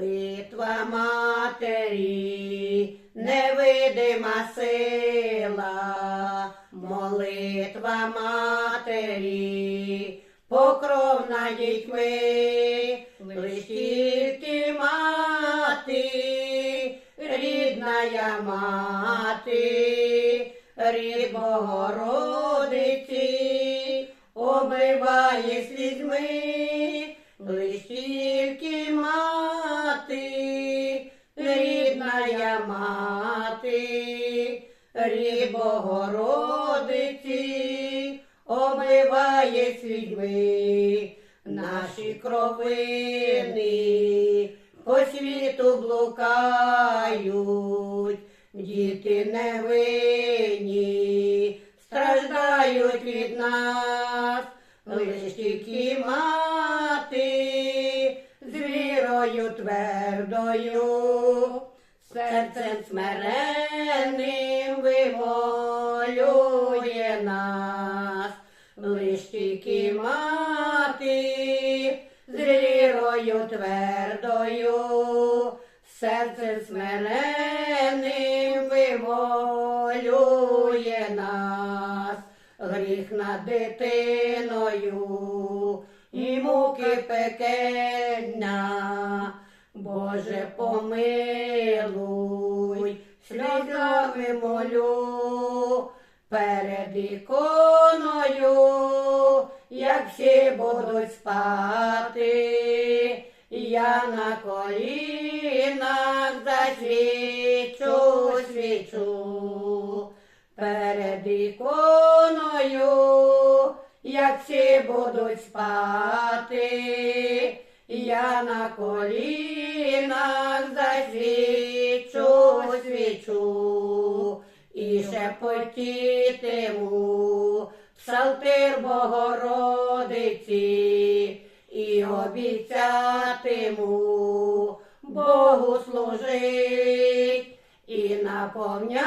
Молитва матері, невидима сила, молитва матері, покров над дітьми, лиш тільки мати, рідна я мати, рід Богородиці, обливає слізьми, рідна мати, рід Богородиці, обливає слізьми наші кровини, по світу блукають, діти невинні, страждають від нас, лиш тільки мати, з вірою твердою, серцем смиренним вимолює нас, лиш тільки мати, з вірою твердою, серцем смиренним вимолює нас, гріх над дитиною і муки пекельна. Боже, помилуй, сльозами молю, перед іконою, як всі будуть спати, я на колінах засвічу свічу, перед іконою, як всі будуть спати, я на колінах засвічу свічу і шепотітиму псалтир Богородиці і обіцятиму Богу служить і наповнятиму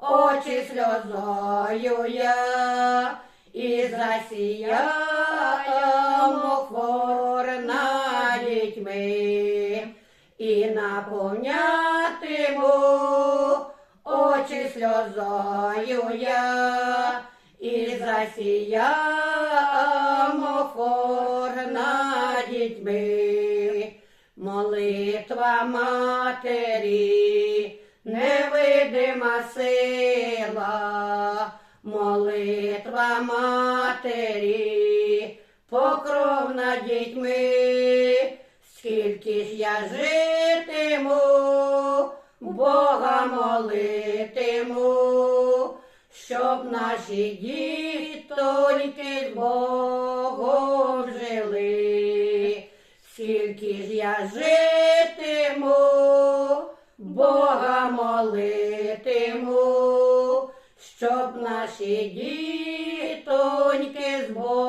очі сльозою я і засіямо і наповнятиму. Очі сльозою я і засіямо хвор над дітьми. Молитва матері, невидима сила, молитва матері, покров над дітьми, скільки ж я житиму, Бога молитиму, щоб наші дітоньки з Богом жили, скільки ж я житиму, Бога молитиму, щоб наші дітоньки з Богом